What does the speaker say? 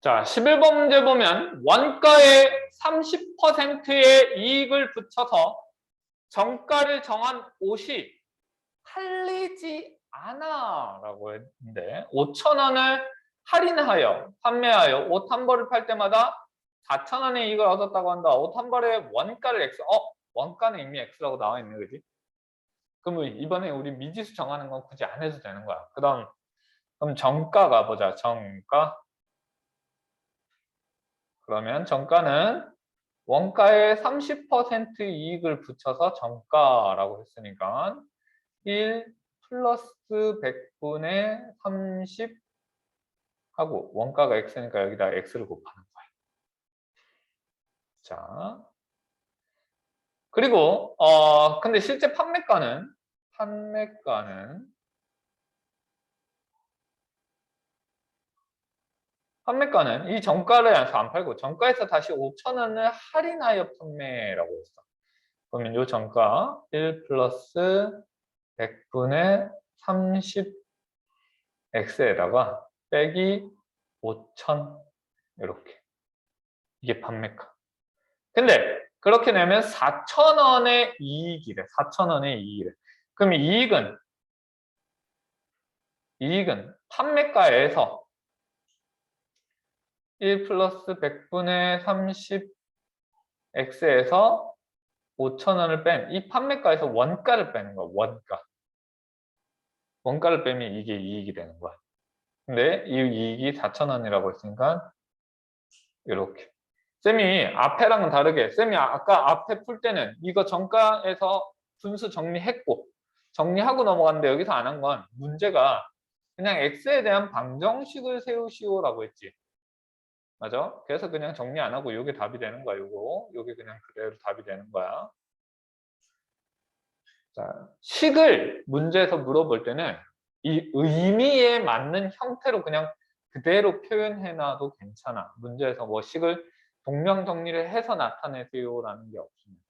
자, 11번 문제 보면 원가의 30%의 이익을 붙여서 정가를 정한 옷이 팔리지 않아 라고 했는데 5천 원을 할인하여 판매하여 옷 한 벌을 팔 때마다 4천 원의 이익을 얻었다고 한다. 옷 한 벌의 원가를 X. 어? 원가는 이미 X라고 나와 있네. 그지? 그럼 이번에 우리 미지수 정하는 건 굳이 안 해도 되는 거야. 그 다음 그럼 정가가 보자. 정가 그러면 정가는 원가의 30% 이익을 붙여서 정가라고 했으니까 1 플러스 100분의 30 하고 원가가 x니까 여기다 x를 곱하는 거예요. 자, 그리고 어 근데 실제 판매가는 판매가는 판매가는 이 정가를 안 팔고 정가에서 다시 5천 원을 할인하여 판매라고 했어. 그러면 이 정가 1 플러스 100분의 30x에다가 빼기 5천 이렇게 이게 판매가. 근데 그렇게 내면 4천 원의 이익이래. 4천 원의 이익이래. 그럼 이익은 이익은 판매가에서 1 플러스 100분의 30x에서 5천원을 뺀 이 판매가에서 원가를 빼는 거야. 원가. 원가를 빼면 이게 이익이 되는 거야. 근데 이 이익이 4천원이라고 했으니까 이렇게. 쌤이 앞에랑은 다르게 쌤이 아까 앞에 풀 때는 이거 정가에서 분수 정리했고 정리하고 넘어갔는데 여기서 안 한 건 문제가 그냥 x에 대한 방정식을 세우시오라고 했지. 맞아? 그래서 그냥 정리 안 하고 요게 답이 되는 거야, 요거. 요게 그냥 그대로 답이 되는 거야. 자, 식을 문제에서 물어볼 때는 이 의미에 맞는 형태로 그냥 그대로 표현해 놔도 괜찮아. 문제에서 뭐 식을 동명 정리를 해서 나타내세요라는 게 없습니다.